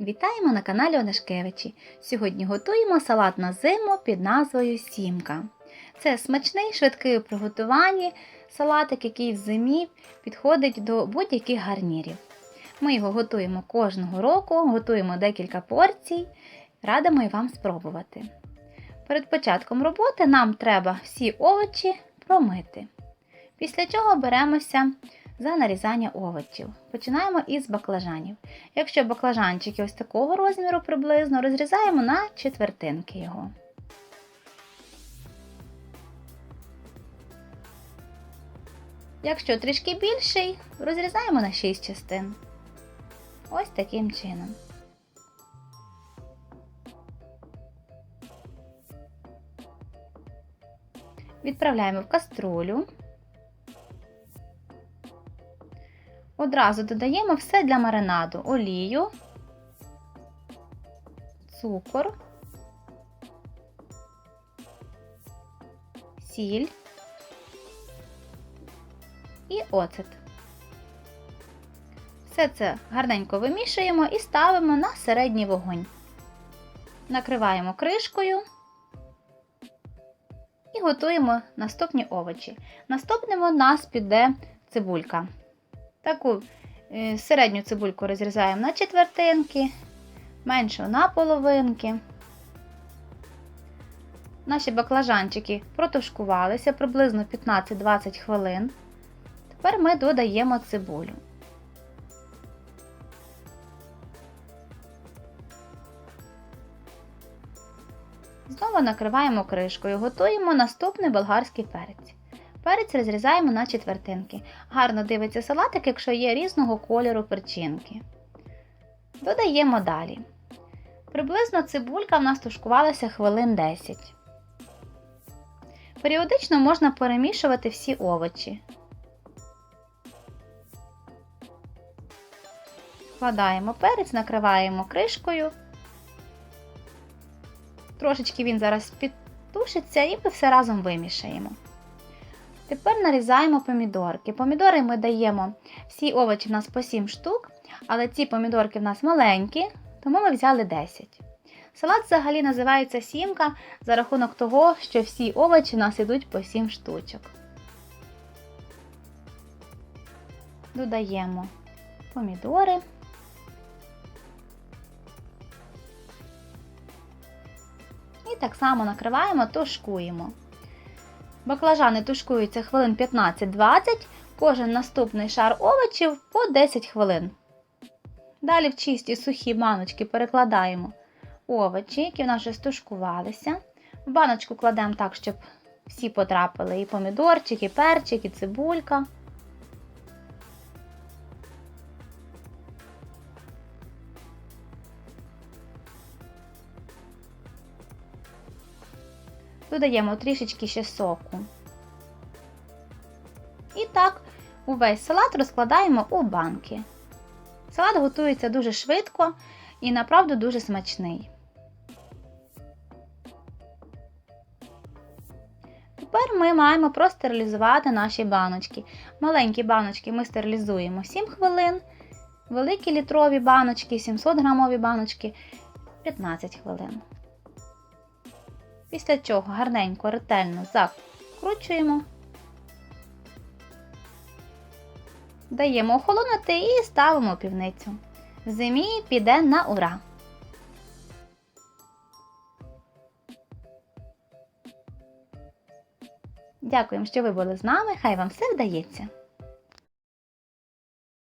Вітаємо на каналі Онешкевичі. Сьогодні готуємо салат на зиму під назвою Сімка. Це смачний, швидкий у приготуванні салатик, який в зимі підходить до будь-яких гарнірів. Ми його готуємо кожного року, готуємо декілька порцій. Радимо і вам спробувати. Перед початком роботи нам треба всі овочі промити. Після чого беремося за нарізання овочів. Починаємо із баклажанів. Якщо баклажанчики ось такого розміру приблизно, розрізаємо на четвертинки його. Якщо трішки більший, розрізаємо на 6 частин. Ось таким чином. Відправляємо в каструлю. Одразу додаємо все для маринаду: олію, цукор, сіль і оцет. Все це гарненько вимішуємо і ставимо на середній вогонь. Накриваємо кришкою і готуємо наступні овочі. Наступним у нас піде цибулька. Таку е, середню цибульку розрізаємо на четвертинки, меншу на половинки. Наші баклажанчики протушкувалися приблизно 15-20 хвилин. Тепер ми додаємо цибулю. Знову накриваємо кришкою, готуємо наступний болгарський перець. Перець розрізаємо на четвертинки. Гарно дивиться салатик, якщо є різного кольору перчинки. Додаємо далі. Приблизно цибулька в нас тушкувалася хвилин 10. Періодично можна перемішувати всі овочі. Вкладаємо перець, накриваємо кришкою. Трошечки він зараз підтушиться і ми все разом вимішаємо. Тепер нарізаємо помідорки. Помідори ми даємо всі овочі в нас по 7 штук, але ці помідорки в нас маленькі, тому ми взяли 10. Салат взагалі називається сімка за рахунок того, що всі овочі в нас йдуть по 7 штучок. Додаємо помідори. І так само накриваємо, тушкуємо. Баклажани тушкуються хвилин 15-20, кожен наступний шар овочів по 10 хвилин. Далі в чисті сухі баночки перекладаємо овочі, які в нас вже стушкувалися. В баночку кладемо так, щоб всі потрапили і помідорчик, і перчик, і цибулька. Додаємо трішечки ще соку. І так, увесь салат розкладаємо у банки. Салат готується дуже швидко і, направду, дуже смачний. Тепер ми маємо простерилізувати наші баночки. Маленькі баночки ми стерилізуємо 7 хвилин, великі літрові баночки, 700 грамові баночки 15 хвилин. Після чого гарненько, ретельно закручуємо, даємо охолонути і ставимо півницю. В зимі піде на ура. Дякуємо, що ви були з нами. Хай вам все вдається!